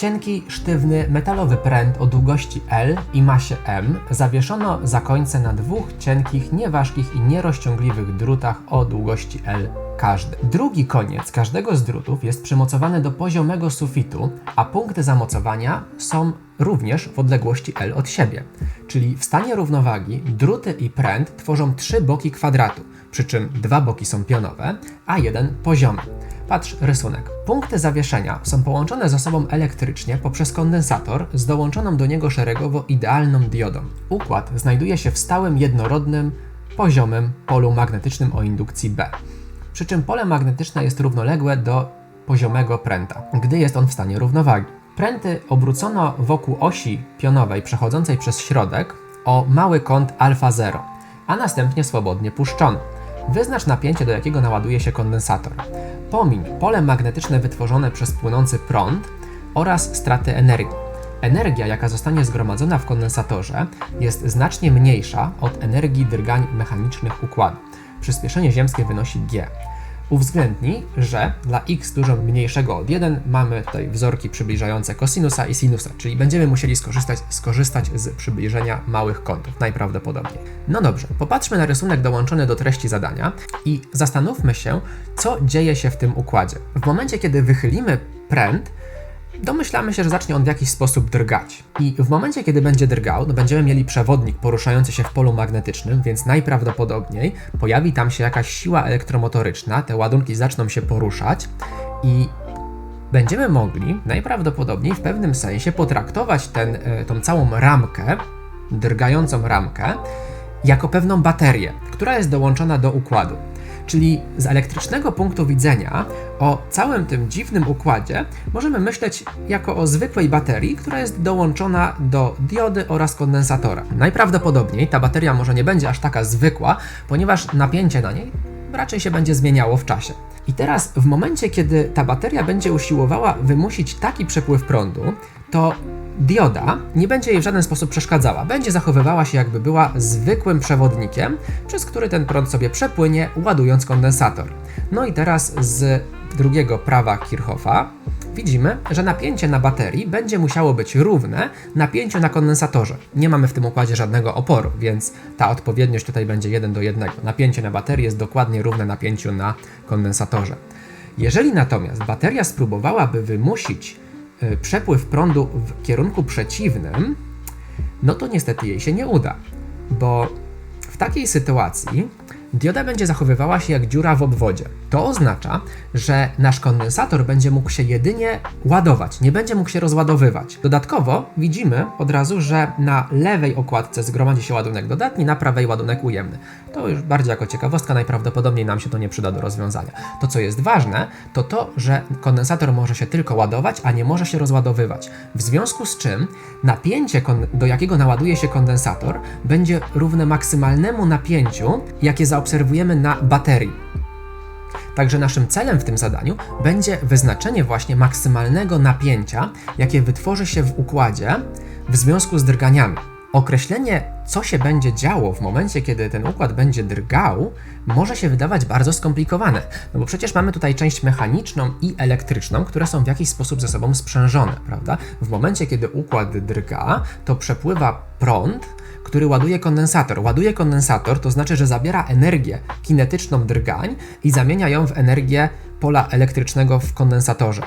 Cienki, sztywny, metalowy pręt o długości L i masie M zawieszono za końce na dwóch cienkich, nieważkich i nierozciągliwych drutach o długości L każdy. Drugi koniec każdego z drutów jest przymocowany do poziomego sufitu, a punkty zamocowania są również w odległości L od siebie. Czyli w stanie równowagi druty i pręt tworzą trzy boki kwadratu, przy czym dwa boki są pionowe, a jeden poziomy. Patrz rysunek. Punkty zawieszenia są połączone ze sobą elektrycznie poprzez kondensator z dołączoną do niego szeregowo idealną diodą. Układ znajduje się w stałym, jednorodnym, poziomym polu magnetycznym o indukcji B. Przy czym pole magnetyczne jest równoległe do poziomego pręta, gdy jest on w stanie równowagi. Pręty obrócono wokół osi pionowej przechodzącej przez środek o mały kąt alfa 0, a następnie swobodnie puszczono. Wyznacz napięcie, do jakiego naładuje się kondensator. Pomiń pole magnetyczne wytworzone przez płynący prąd oraz straty energii. Energia, jaka zostanie zgromadzona w kondensatorze, jest znacznie mniejsza od energii drgań mechanicznych układu. Przyspieszenie ziemskie wynosi g. Uwzględnij, że dla x dużo mniejszego od 1 mamy tutaj wzorki przybliżające kosinusa i sinusa, czyli będziemy musieli skorzystać, skorzystać z przybliżenia małych kątów, najprawdopodobniej. No dobrze, popatrzmy na rysunek dołączony do treści zadania i zastanówmy się, co dzieje się w tym układzie. W momencie, kiedy wychylimy pręt, domyślamy się, że zacznie on w jakiś sposób drgać. I w momencie, kiedy będzie drgał, no będziemy mieli przewodnik poruszający się w polu magnetycznym, więc najprawdopodobniej pojawi tam się jakaś siła elektromotoryczna, te ładunki zaczną się poruszać i będziemy mogli najprawdopodobniej w pewnym sensie potraktować ten, e, tą całą ramkę, drgającą ramkę, jako pewną baterię, która jest dołączona do układu. Czyli z elektrycznego punktu widzenia o całym tym dziwnym układzie możemy myśleć jako o zwykłej baterii, która jest dołączona do diody oraz kondensatora. Najprawdopodobniej ta bateria może nie będzie aż taka zwykła, ponieważ napięcie na niej raczej się będzie zmieniało w czasie. I teraz, w momencie, kiedy ta bateria będzie usiłowała wymusić taki przepływ prądu, to dioda nie będzie jej w żaden sposób przeszkadzała. Będzie zachowywała się, jakby była zwykłym przewodnikiem, przez który ten prąd sobie przepłynie, ładując kondensator. No i teraz z drugiego prawa Kirchhoffa widzimy, że napięcie na baterii będzie musiało być równe napięciu na kondensatorze. Nie mamy w tym układzie żadnego oporu, więc ta odpowiedniość tutaj będzie 1 do 1. Napięcie na baterii jest dokładnie równe napięciu na kondensatorze. Jeżeli natomiast bateria spróbowałaby wymusić przepływ prądu w kierunku przeciwnym, no to niestety jej się nie uda, bo w takiej sytuacji dioda będzie zachowywała się jak dziura w obwodzie. To oznacza, że nasz kondensator będzie mógł się jedynie ładować, nie będzie mógł się rozładowywać. Dodatkowo widzimy od razu, że na lewej okładce zgromadzi się ładunek dodatni, na prawej ładunek ujemny. To już bardziej jako ciekawostka, najprawdopodobniej nam się to nie przyda do rozwiązania. To, co jest ważne, to to, że kondensator może się tylko ładować, a nie może się rozładowywać. W związku z czym napięcie, do jakiego naładuje się kondensator, będzie równe maksymalnemu napięciu, jakie zaobserwujemy na baterii. Także naszym celem w tym zadaniu będzie wyznaczenie właśnie maksymalnego napięcia, jakie wytworzy się w układzie w związku z drganiami. Określenie, co się będzie działo w momencie, kiedy ten układ będzie drgał, może się wydawać bardzo skomplikowane, no bo przecież mamy tutaj część mechaniczną i elektryczną, które są w jakiś sposób ze sobą sprzężone, prawda? W momencie, kiedy układ drga, to przepływa prąd, który ładuje kondensator. Ładuje kondensator, to znaczy, że zabiera energię kinetyczną drgań i zamienia ją w energię pola elektrycznego w kondensatorze.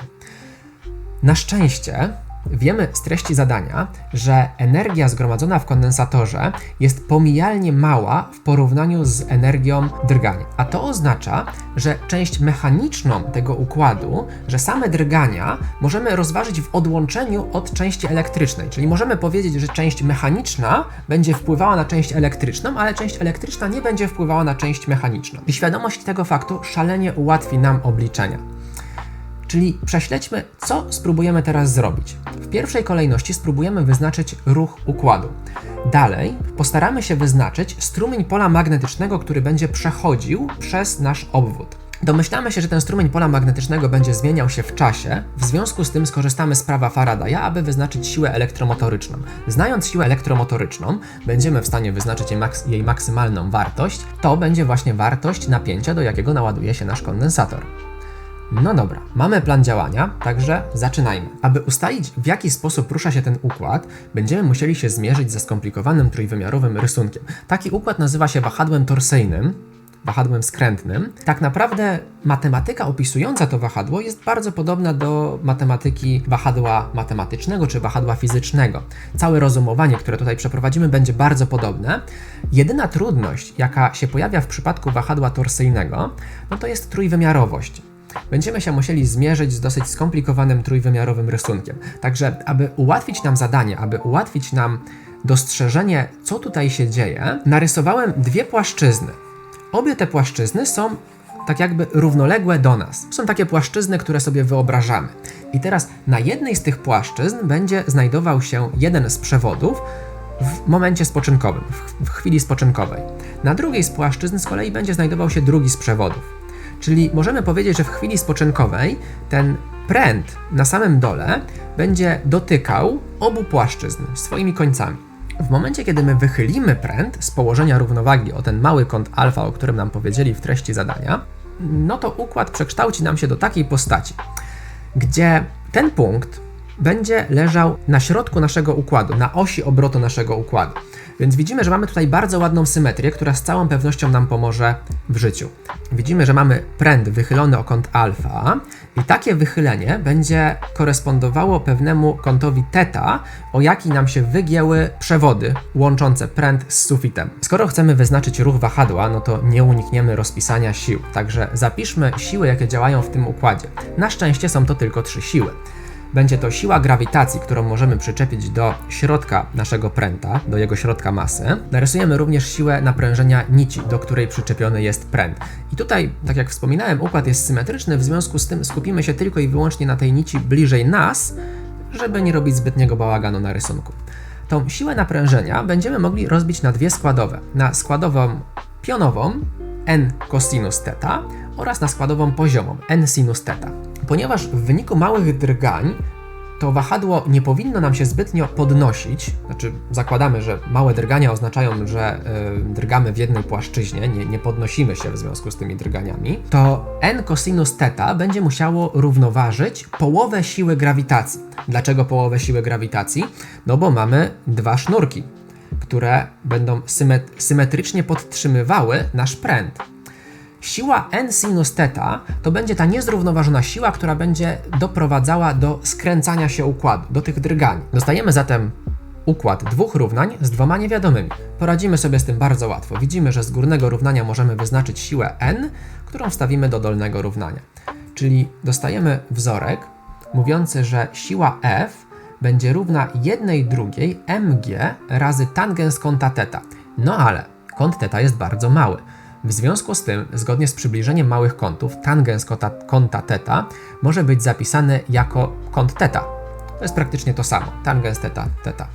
Na szczęście Wiemy z treści zadania, że energia zgromadzona w kondensatorze jest pomijalnie mała w porównaniu z energią drgania. A to oznacza, że część mechaniczną tego układu, że same drgania możemy rozważyć w odłączeniu od części elektrycznej. Czyli możemy powiedzieć, że część mechaniczna będzie wpływała na część elektryczną, ale część elektryczna nie będzie wpływała na część mechaniczną. I świadomość tego faktu szalenie ułatwi nam obliczenia. Czyli prześledźmy, co spróbujemy teraz zrobić. W pierwszej kolejności spróbujemy wyznaczyć ruch układu. Dalej postaramy się wyznaczyć strumień pola magnetycznego, który będzie przechodził przez nasz obwód. Domyślamy się, że ten strumień pola magnetycznego będzie zmieniał się w czasie, w związku z tym skorzystamy z prawa Faradaya, aby wyznaczyć siłę elektromotoryczną. Znając siłę elektromotoryczną, będziemy w stanie wyznaczyć jej, maks jej maksymalną wartość. To będzie właśnie wartość napięcia, do jakiego naładuje się nasz kondensator. No dobra, mamy plan działania, także zaczynajmy. Aby ustalić, w jaki sposób rusza się ten układ, będziemy musieli się zmierzyć ze skomplikowanym trójwymiarowym rysunkiem. Taki układ nazywa się wahadłem torsyjnym, wahadłem skrętnym. Tak naprawdę matematyka opisująca to wahadło jest bardzo podobna do matematyki wahadła matematycznego czy wahadła fizycznego. Całe rozumowanie, które tutaj przeprowadzimy, będzie bardzo podobne. Jedyna trudność, jaka się pojawia w przypadku wahadła torsyjnego, no to jest trójwymiarowość będziemy się musieli zmierzyć z dosyć skomplikowanym trójwymiarowym rysunkiem. Także, aby ułatwić nam zadanie, aby ułatwić nam dostrzeżenie, co tutaj się dzieje, narysowałem dwie płaszczyzny. Obie te płaszczyzny są tak jakby równoległe do nas. Są takie płaszczyzny, które sobie wyobrażamy. I teraz na jednej z tych płaszczyzn będzie znajdował się jeden z przewodów w momencie spoczynkowym, w chwili spoczynkowej. Na drugiej z płaszczyzn z kolei będzie znajdował się drugi z przewodów. Czyli możemy powiedzieć, że w chwili spoczynkowej ten pręt na samym dole będzie dotykał obu płaszczyzn swoimi końcami. W momencie, kiedy my wychylimy pręt z położenia równowagi o ten mały kąt alfa, o którym nam powiedzieli w treści zadania, no to układ przekształci nam się do takiej postaci, gdzie ten punkt będzie leżał na środku naszego układu, na osi obrotu naszego układu. Więc widzimy, że mamy tutaj bardzo ładną symetrię, która z całą pewnością nam pomoże w życiu. Widzimy, że mamy pręt wychylony o kąt alfa i takie wychylenie będzie korespondowało pewnemu kątowi θ, o jaki nam się wygięły przewody łączące pręt z sufitem. Skoro chcemy wyznaczyć ruch wahadła, no to nie unikniemy rozpisania sił. Także zapiszmy siły, jakie działają w tym układzie. Na szczęście są to tylko trzy siły. Będzie to siła grawitacji, którą możemy przyczepić do środka naszego pręta, do jego środka masy. Narysujemy również siłę naprężenia nici, do której przyczepiony jest pręt. I tutaj, tak jak wspominałem, układ jest symetryczny, w związku z tym skupimy się tylko i wyłącznie na tej nici bliżej nas, żeby nie robić zbytniego bałaganu na rysunku. Tą siłę naprężenia będziemy mogli rozbić na dwie składowe. Na składową pionową n cosinus θ oraz na składową poziomą n sinus θ. Ponieważ w wyniku małych drgań to wahadło nie powinno nam się zbytnio podnosić, znaczy zakładamy, że małe drgania oznaczają, że y, drgamy w jednej płaszczyźnie, nie, nie podnosimy się w związku z tymi drganiami, to n cosinus θ będzie musiało równoważyć połowę siły grawitacji. Dlaczego połowę siły grawitacji? No bo mamy dwa sznurki, które będą symetrycznie podtrzymywały nasz pręt. Siła n sinus theta to będzie ta niezrównoważona siła, która będzie doprowadzała do skręcania się układu, do tych drgań. Dostajemy zatem układ dwóch równań z dwoma niewiadomymi. Poradzimy sobie z tym bardzo łatwo. Widzimy, że z górnego równania możemy wyznaczyć siłę n, którą wstawimy do dolnego równania. Czyli dostajemy wzorek mówiący, że siła f będzie równa 1 drugiej mg razy tangens kąta θ. No ale kąt θ jest bardzo mały. W związku z tym, zgodnie z przybliżeniem małych kątów, tangens kąta, kąta θ może być zapisany jako kąt θ. To jest praktycznie to samo, tangens θ, θ.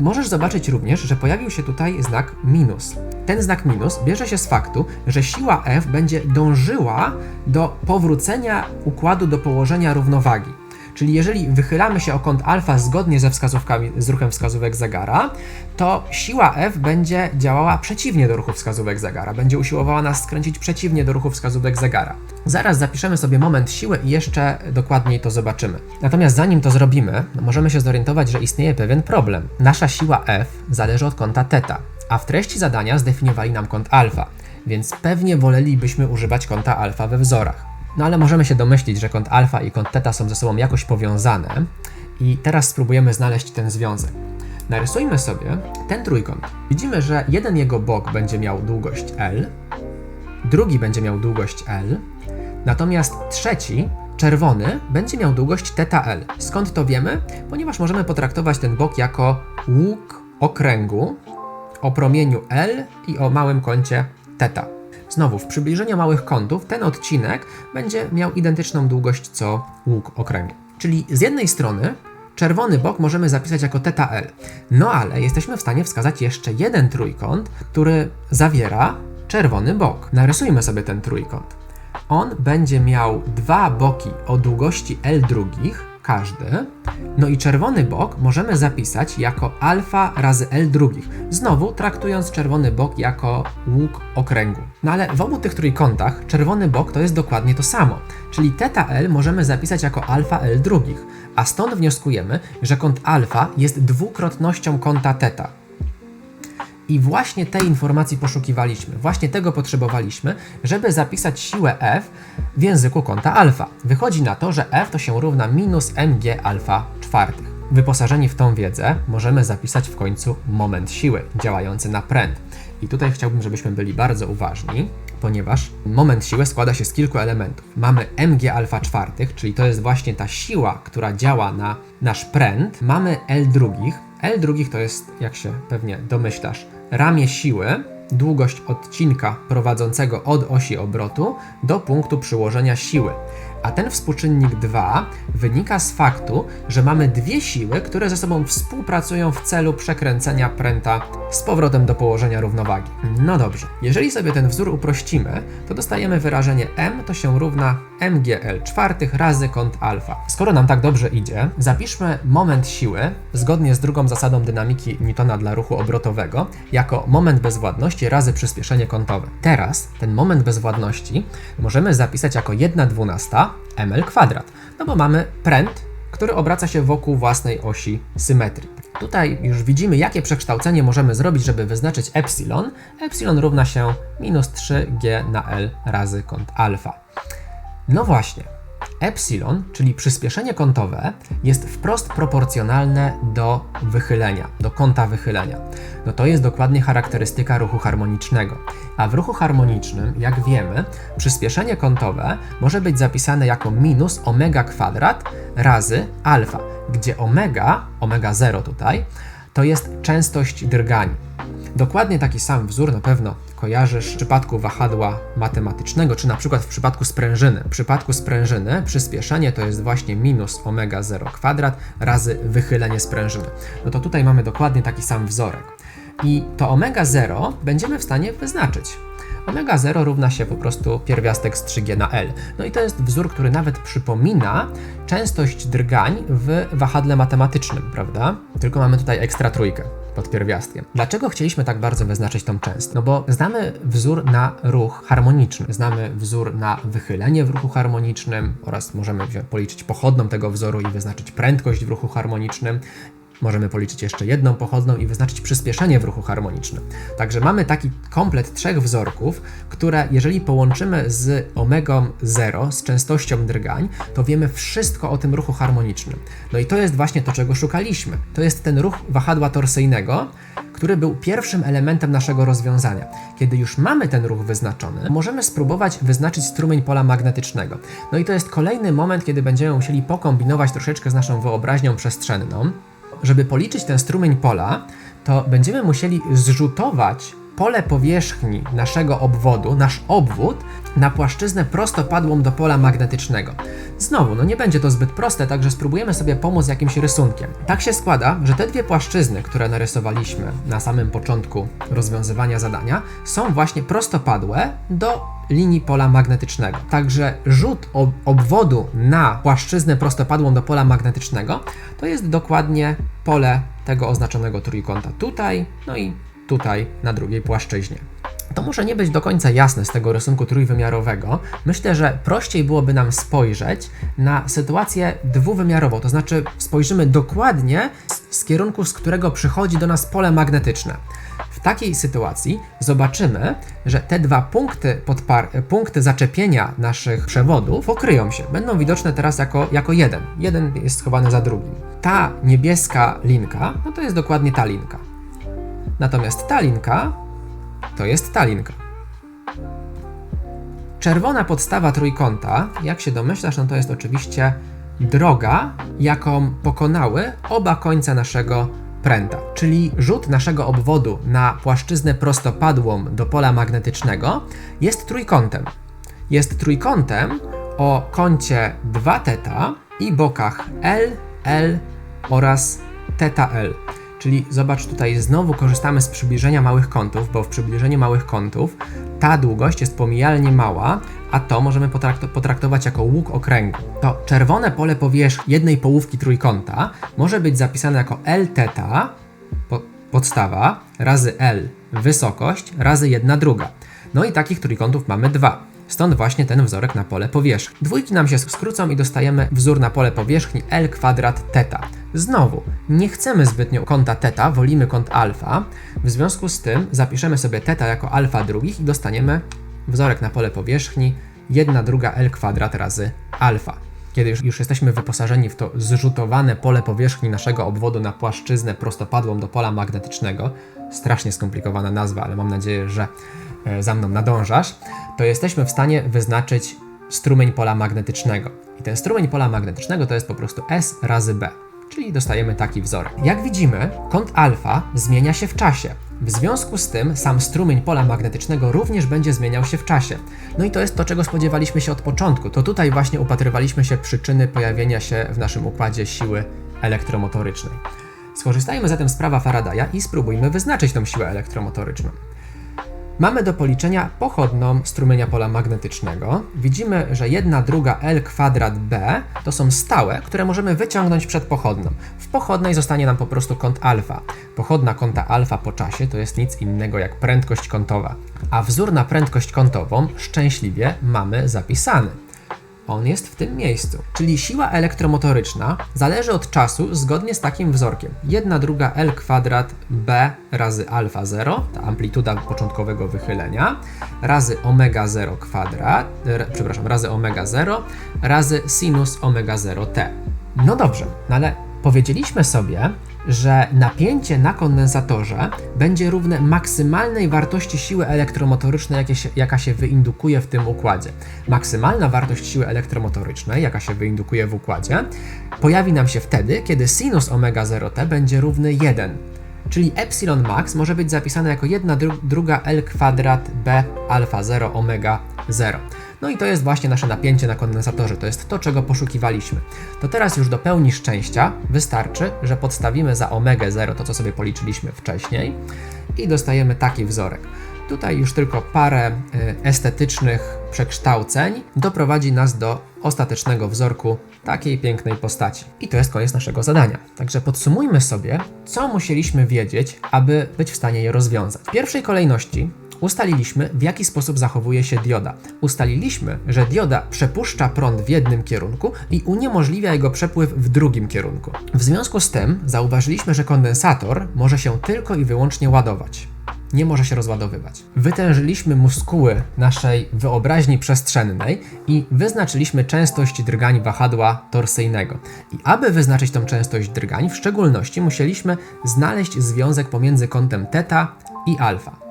Możesz zobaczyć również, że pojawił się tutaj znak minus. Ten znak minus bierze się z faktu, że siła F będzie dążyła do powrócenia układu do położenia równowagi. Czyli jeżeli wychylamy się o kąt alfa zgodnie ze wskazówkami, z ruchem wskazówek zegara, to siła F będzie działała przeciwnie do ruchu wskazówek zegara, będzie usiłowała nas skręcić przeciwnie do ruchu wskazówek zegara. Zaraz zapiszemy sobie moment siły i jeszcze dokładniej to zobaczymy. Natomiast zanim to zrobimy, możemy się zorientować, że istnieje pewien problem. Nasza siła F zależy od kąta θ, a w treści zadania zdefiniowali nam kąt alfa, więc pewnie wolelibyśmy używać kąta alfa we wzorach. No ale możemy się domyślić, że kąt alfa i kąt teta są ze sobą jakoś powiązane i teraz spróbujemy znaleźć ten związek. Narysujmy sobie ten trójkąt. Widzimy, że jeden jego bok będzie miał długość L, drugi będzie miał długość L, natomiast trzeci, czerwony, będzie miał długość θ L. Skąd to wiemy? Ponieważ możemy potraktować ten bok jako łuk okręgu o promieniu L i o małym kącie θ. Znowu, w przybliżeniu małych kątów ten odcinek będzie miał identyczną długość co łuk okręgu. Czyli z jednej strony czerwony bok możemy zapisać jako θL, no ale jesteśmy w stanie wskazać jeszcze jeden trójkąt, który zawiera czerwony bok. Narysujmy sobie ten trójkąt. On będzie miał dwa boki o długości L drugich, każdy. No i czerwony bok możemy zapisać jako alfa razy L drugich, znowu traktując czerwony bok jako łuk okręgu. No ale w obu tych trójkątach czerwony bok to jest dokładnie to samo, czyli θ L możemy zapisać jako alfa L drugich, a stąd wnioskujemy, że kąt alfa jest dwukrotnością kąta θ. I właśnie tej informacji poszukiwaliśmy, właśnie tego potrzebowaliśmy, żeby zapisać siłę F w języku kąta alfa. Wychodzi na to, że F to się równa minus mg alfa czwartych. Wyposażeni w tą wiedzę możemy zapisać w końcu moment siły działający na pręt. I tutaj chciałbym, żebyśmy byli bardzo uważni, ponieważ moment siły składa się z kilku elementów. Mamy mg alfa czwartych, czyli to jest właśnie ta siła, która działa na nasz pręt. Mamy L drugich. L drugich to jest, jak się pewnie domyślasz, ramię siły, długość odcinka prowadzącego od osi obrotu do punktu przyłożenia siły. A ten współczynnik 2 wynika z faktu, że mamy dwie siły, które ze sobą współpracują w celu przekręcenia pręta z powrotem do położenia równowagi. No dobrze, jeżeli sobie ten wzór uprościmy, to dostajemy wyrażenie m to się równa mgl czwartych razy kąt alfa. Skoro nam tak dobrze idzie, zapiszmy moment siły, zgodnie z drugą zasadą dynamiki Newtona dla ruchu obrotowego, jako moment bezwładności razy przyspieszenie kątowe. Teraz ten moment bezwładności możemy zapisać jako 1 dwunasta ml kwadrat, no bo mamy pręt, który obraca się wokół własnej osi symetrii. Tutaj już widzimy, jakie przekształcenie możemy zrobić, żeby wyznaczyć epsilon. Epsilon równa się minus 3g na L razy kąt alfa. No właśnie, epsilon, czyli przyspieszenie kątowe, jest wprost proporcjonalne do wychylenia, do kąta wychylenia. No to jest dokładnie charakterystyka ruchu harmonicznego. A w ruchu harmonicznym, jak wiemy, przyspieszenie kątowe może być zapisane jako minus omega kwadrat razy alfa, gdzie omega, omega 0 tutaj, to jest częstość drgań. Dokładnie taki sam wzór na pewno kojarzysz w przypadku wahadła matematycznego, czy na przykład w przypadku sprężyny. W przypadku sprężyny przyspieszenie to jest właśnie minus omega 0 kwadrat razy wychylenie sprężyny. No to tutaj mamy dokładnie taki sam wzorek. I to omega 0 będziemy w stanie wyznaczyć. Omega 0 równa się po prostu pierwiastek z 3G na L. No i to jest wzór, który nawet przypomina częstość drgań w wahadle matematycznym, prawda? Tylko mamy tutaj ekstra trójkę pod pierwiastkiem. Dlaczego chcieliśmy tak bardzo wyznaczyć tą częstość? No bo znamy wzór na ruch harmoniczny, znamy wzór na wychylenie w ruchu harmonicznym oraz możemy policzyć pochodną tego wzoru i wyznaczyć prędkość w ruchu harmonicznym. Możemy policzyć jeszcze jedną pochodną i wyznaczyć przyspieszenie w ruchu harmonicznym. Także mamy taki komplet trzech wzorków, które jeżeli połączymy z omegą 0, z częstością drgań, to wiemy wszystko o tym ruchu harmonicznym. No i to jest właśnie to, czego szukaliśmy. To jest ten ruch wahadła torsyjnego, który był pierwszym elementem naszego rozwiązania. Kiedy już mamy ten ruch wyznaczony, możemy spróbować wyznaczyć strumień pola magnetycznego. No i to jest kolejny moment, kiedy będziemy musieli pokombinować troszeczkę z naszą wyobraźnią przestrzenną żeby policzyć ten strumień pola, to będziemy musieli zrzutować pole powierzchni naszego obwodu, nasz obwód, na płaszczyznę prostopadłą do pola magnetycznego. Znowu, no nie będzie to zbyt proste, także spróbujemy sobie pomóc jakimś rysunkiem. Tak się składa, że te dwie płaszczyzny, które narysowaliśmy na samym początku rozwiązywania zadania, są właśnie prostopadłe do linii pola magnetycznego. Także rzut ob obwodu na płaszczyznę prostopadłą do pola magnetycznego to jest dokładnie pole tego oznaczonego trójkąta tutaj, no i tutaj na drugiej płaszczyźnie. To może nie być do końca jasne z tego rysunku trójwymiarowego. Myślę, że prościej byłoby nam spojrzeć na sytuację dwuwymiarową, to znaczy spojrzymy dokładnie z, z kierunku, z którego przychodzi do nas pole magnetyczne. W takiej sytuacji zobaczymy, że te dwa punkty, podpar- punkty zaczepienia naszych przewodów pokryją się. Będą widoczne teraz jako, jako jeden. Jeden jest schowany za drugim. Ta niebieska linka, no to jest dokładnie ta linka. Natomiast ta linka to jest ta linka. Czerwona podstawa trójkąta, jak się domyślasz, no to jest oczywiście droga, jaką pokonały oba końce naszego pręta, czyli rzut naszego obwodu na płaszczyznę prostopadłą do pola magnetycznego jest trójkątem. Jest trójkątem o kącie 2θ i bokach L, L oraz θL. Czyli zobacz tutaj, znowu korzystamy z przybliżenia małych kątów, bo w przybliżeniu małych kątów ta długość jest pomijalnie mała, a to możemy potrakt- potraktować jako łuk okręgu. To czerwone pole powierzchni jednej połówki trójkąta może być zapisane jako L teta, po, podstawa, razy L wysokość, razy jedna druga. No i takich trójkątów mamy dwa. Stąd właśnie ten wzorek na pole powierzchni. Dwójki nam się skrócą i dostajemy wzór na pole powierzchni L kwadrat teta. Znowu, nie chcemy zbytnio kąta teta, wolimy kąt alfa. W związku z tym zapiszemy sobie teta jako alfa drugich i dostaniemy wzorek na pole powierzchni 1 druga L kwadrat razy alfa. Kiedy już, już jesteśmy wyposażeni w to zrzutowane pole powierzchni naszego obwodu na płaszczyznę prostopadłą do pola magnetycznego, strasznie skomplikowana nazwa, ale mam nadzieję, że za mną nadążasz, to jesteśmy w stanie wyznaczyć strumień pola magnetycznego. I ten strumień pola magnetycznego to jest po prostu S razy B, czyli dostajemy taki wzorek. Jak widzimy, kąt alfa zmienia się w czasie. W związku z tym sam strumień pola magnetycznego również będzie zmieniał się w czasie. No i to jest to, czego spodziewaliśmy się od początku. To tutaj właśnie upatrywaliśmy się przyczyny pojawienia się w naszym układzie siły elektromotorycznej. Skorzystajmy zatem z prawa Faradaya i spróbujmy wyznaczyć tą siłę elektromotoryczną. Mamy do policzenia pochodną strumienia pola magnetycznego. Widzimy, że 1 druga L kwadrat B to są stałe, które możemy wyciągnąć przed pochodną. W pochodnej zostanie nam po prostu kąt alfa. Pochodna kąta alfa po czasie to jest nic innego jak prędkość kątowa. A wzór na prędkość kątową szczęśliwie mamy zapisany. On jest w tym miejscu. Czyli siła elektromotoryczna zależy od czasu zgodnie z takim wzorkiem. 1 druga L kwadrat B razy alfa 0, ta amplituda początkowego wychylenia, razy omega 0 kwadrat, r, przepraszam, razy omega 0, razy sinus omega 0 t. No dobrze, no ale powiedzieliśmy sobie, że napięcie na kondensatorze będzie równe maksymalnej wartości siły elektromotorycznej, jakie się, jaka się wyindukuje w tym układzie. Maksymalna wartość siły elektromotorycznej, jaka się wyindukuje w układzie, pojawi nam się wtedy, kiedy sinus omega 0t będzie równy 1. Czyli epsilon max może być zapisane jako 1 dru druga L kwadrat B alfa 0 omega 0. No i to jest właśnie nasze napięcie na kondensatorze, to jest to, czego poszukiwaliśmy. To teraz już do pełni szczęścia wystarczy, że podstawimy za omega 0 to, co sobie policzyliśmy wcześniej i dostajemy taki wzorek. Tutaj już tylko parę y, estetycznych przekształceń doprowadzi nas do ostatecznego wzorku takiej pięknej postaci. I to jest koniec naszego zadania. Także podsumujmy sobie, co musieliśmy wiedzieć, aby być w stanie je rozwiązać. W pierwszej kolejności ustaliliśmy, w jaki sposób zachowuje się dioda. Ustaliliśmy, że dioda przepuszcza prąd w jednym kierunku i uniemożliwia jego przepływ w drugim kierunku. W związku z tym zauważyliśmy, że kondensator może się tylko i wyłącznie ładować nie może się rozładowywać. Wytężyliśmy muskuły naszej wyobraźni przestrzennej i wyznaczyliśmy częstość drgań wahadła torsyjnego. I aby wyznaczyć tą częstość drgań, w szczególności musieliśmy znaleźć związek pomiędzy kątem θ i alfa.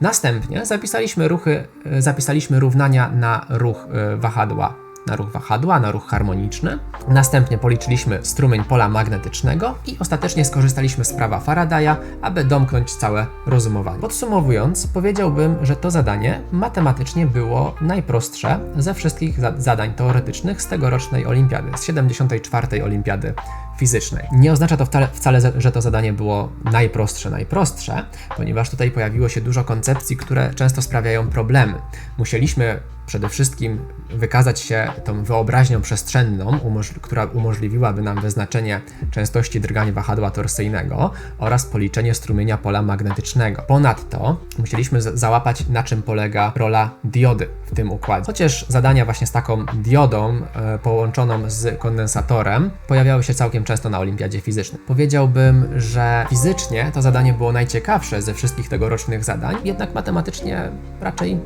Następnie zapisaliśmy ruchy, e, zapisaliśmy równania na ruch e, wahadła na ruch wahadła, na ruch harmoniczny. Następnie policzyliśmy strumień pola magnetycznego i ostatecznie skorzystaliśmy z prawa Faradaya, aby domknąć całe rozumowanie. Podsumowując, powiedziałbym, że to zadanie matematycznie było najprostsze ze wszystkich zadań teoretycznych z tegorocznej olimpiady, z 74. olimpiady fizycznej. Nie oznacza to wcale, wcale, że to zadanie było najprostsze, najprostsze, ponieważ tutaj pojawiło się dużo koncepcji, które często sprawiają problemy. Musieliśmy przede wszystkim wykazać się tą wyobraźnią przestrzenną, która umożliwiłaby nam wyznaczenie częstości drgań wahadła torsyjnego oraz policzenie strumienia pola magnetycznego. Ponadto musieliśmy załapać, na czym polega rola diody w tym układzie. Chociaż zadania właśnie z taką diodą e, połączoną z kondensatorem pojawiały się całkiem często na olimpiadzie fizycznej. Powiedziałbym, że fizycznie to zadanie było najciekawsze ze wszystkich tegorocznych zadań, jednak matematycznie raczej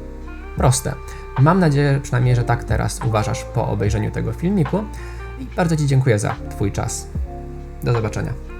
proste. Mam nadzieję przynajmniej, że tak teraz uważasz po obejrzeniu tego filmiku i bardzo Ci dziękuję za Twój czas. Do zobaczenia.